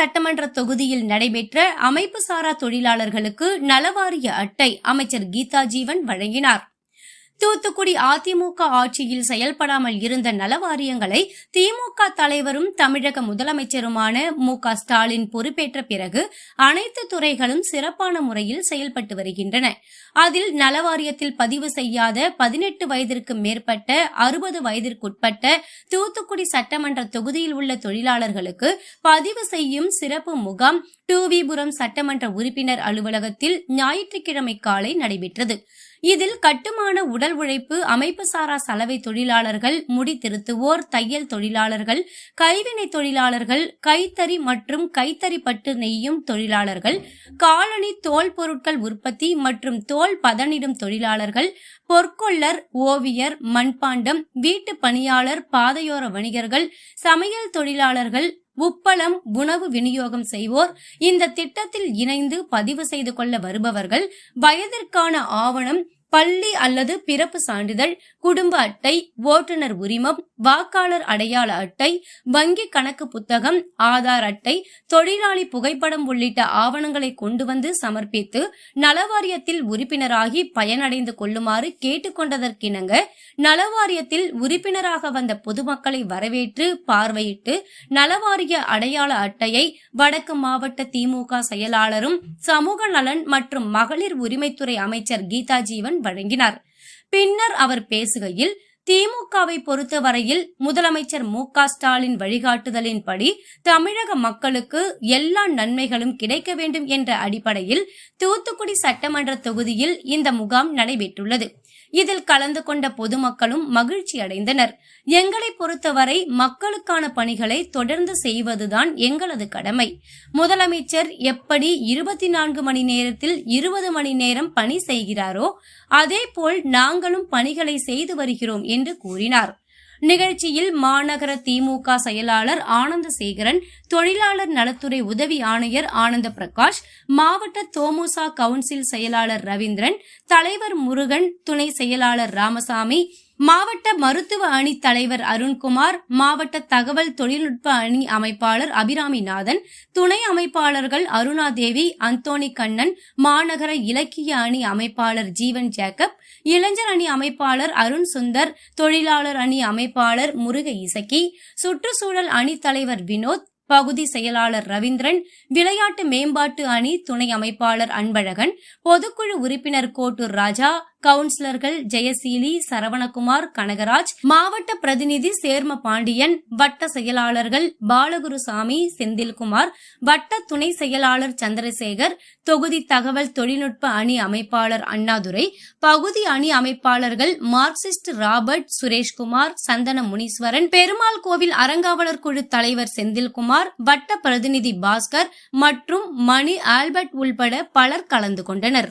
சட்டமன்ற தொகுதியில் நடைபெற்ற அமைப்பு சாரா தொழிலாளர்களுக்கு நலவாரிய அட்டை அமைச்சர் கீதா ஜீவன் வழங்கினார். தூத்துக்குடி அதிமுக ஆட்சியில் செயல்படாமல் இருந்த நலவாரியங்களை திமுக தலைவரும் தமிழக முதலமைச்சருமான மு க ஸ்டாலின் பொறுப்பேற்ற பிறகு அனைத்து துறைகளும் சிறப்பான முறையில் செயல்பட்டு வருகின்றன. அதில் நலவாரியத்தில் பதிவு செய்யாத பதினெட்டு வயதிற்கு மேற்பட்ட அறுபது வயதிற்குட்பட்ட தூத்துக்குடி சட்டமன்ற தொகுதியில் உள்ள தொழிலாளர்களுக்கு பதிவு செய்யும் சிறப்பு முகாம் டூவிபுரம் சட்டமன்ற உறுப்பினர் அலுவலகத்தில் ஞாயிற்றுக்கிழமை காலை நடைபெற்றது. இதில் கட்டுமான உடல் உழைப்பு அமைப்பு சாரா சலவை தொழிலாளர்கள் முடி திருத்துவோர் தையல் தொழிலாளர்கள் கைவினை தொழிலாளர்கள் கைத்தறி மற்றும் கைத்தறி பட்டு நெய்யும் தொழிலாளர்கள் காலணி தோல் பொருட்கள் உற்பத்தி மற்றும் தோல் பதனிடும் தொழிலாளர்கள் பொற்கொள்ளர் ஓவியர் மண்பாண்டம் வீட்டு பணியாளர் பாதையோர வணிகர்கள் சமையல் தொழிலாளர்கள் உப்பளம் உணவு விநியோகம் செய்வோர். இந்த திட்டத்தில் இணைந்து பதிவு செய்து கொள்ள வருபவர்கள் வயதிற்கான ஆவணம் பள்ளி அல்லது பிறப்பு சான்றிதழ் குடும்ப அட்டை ஓட்டுநர் உரிமம் வாக்காளர் அடையாள அட்டை வங்கி கணக்கு புத்தகம் ஆதார் அட்டை தொழிலாளி புகைப்படம் உள்ளிட்ட ஆவணங்களை கொண்டு வந்து சமர்ப்பித்து நலவாரியத்தில் உறுப்பினராகி பயனடைந்து கொள்ளுமாறு கேட்டுக்கொண்டதற்கிணங்க நலவாரியத்தில் உறுப்பினராக வந்த பொதுமக்களை வரவேற்று பார்வையிட்டு நலவாரிய அடையாள அட்டையை வடக்கு மாவட்ட திமுக செயலாளரும் சமூக நலன் மற்றும் மகளிர் உரிமைத்துறை அமைச்சர் கீதா ஜீவன் வழங்கினார். பின்னர் அவர் பேசுகையில் திமுகவை பொறுத்தவரையில் முதலமைச்சர் மு க ஸ்டாலின் வழிகாட்டுதலின்படி தமிழக மக்களுக்கு எல்லா நன்மைகளும் கிடைக்க வேண்டும் என்ற அடிப்படையில் தூத்துக்குடி சட்டமன்ற தொகுதியில் இந்த முகாம் நடைபெற்றுள்ளது. இதில் கலந்து கொண்ட பொதுமக்களும் மகிழ்ச்சி அடைந்தனர். எங்களை பொறுத்தவரை மக்களுக்கான பணிகளை தொடர்ந்து செய்வதுதான் எங்களது கடமை. முதலமைச்சர் எப்படி இருபத்தி நான்கு மணி நேரத்தில் இருபது மணி நேரம் பணி செய்கிறாரோ அதேபோல் நாங்களும் பணிகளை செய்து வருகிறோம் என்று கூறினார். நிகழ்ச்சியில் மாநகர திமுக செயலாளர் ஆனந்தசேகரன் தொழிலாளர் நலத்துறை உதவி ஆணையர் ஆனந்த பிரகாஷ் மாவட்ட தோமுசா கவுன்சில் செயலாளர் ரவீந்திரன் தலைவர் முருகன் துணை செயலாளர் ராமசாமி மாவட்ட மருத்துவ அணி தலைவர் அருண்குமார் மாவட்ட தகவல் தொழில்நுட்ப அணி அமைப்பாளர் அபிராமிநாதன் துணை அமைப்பாளர்கள் அருணாதேவி அந்தோணி கண்ணன் மாநகர இலக்கிய அணி அமைப்பாளர் ஜீவன் ஜேக்கப் இளைஞர் அணி அமைப்பாளர் அருண் சுந்தர் தொழிலாளர் அணி அமைப்பாளர் முருக இசக்கி சுற்றுச்சூழல் அணி தலைவர் வினோத் பகுதி செயலாளர் ரவீந்திரன் விளையாட்டு மேம்பாட்டு அணி துணை அமைப்பாளர் அன்பழகன் பொதுக்குழு உறுப்பினர் கோட்டூர் ராஜா கவுன்சிலர்கள் ஜெயசீலி சரவணகுமார் கனகராஜ் மாவட்ட பிரதிநிதி சேர்ம பாண்டியன் வட்ட செயலாளர்கள் பாலகுருசாமி செந்தில்குமார் வட்ட துணை செயலாளர் சந்திரசேகர் தொகுதி தகவல் தொழில்நுட்ப அணி அமைப்பாளர் அண்ணாதுரை பகுதி அணி அமைப்பாளர்கள் மார்க்சிஸ்ட் ராபர்ட் சுரேஷ்குமார் சந்தன முனீஸ்வரன் பெருமாள் கோவில் அறங்காவலர் குழு தலைவர் செந்தில்குமார் வட்ட பிரதிநிதி பாஸ்கர் மற்றும் மணி ஆல்பர்ட் உள்பட பலர் கலந்து கொண்டனர்.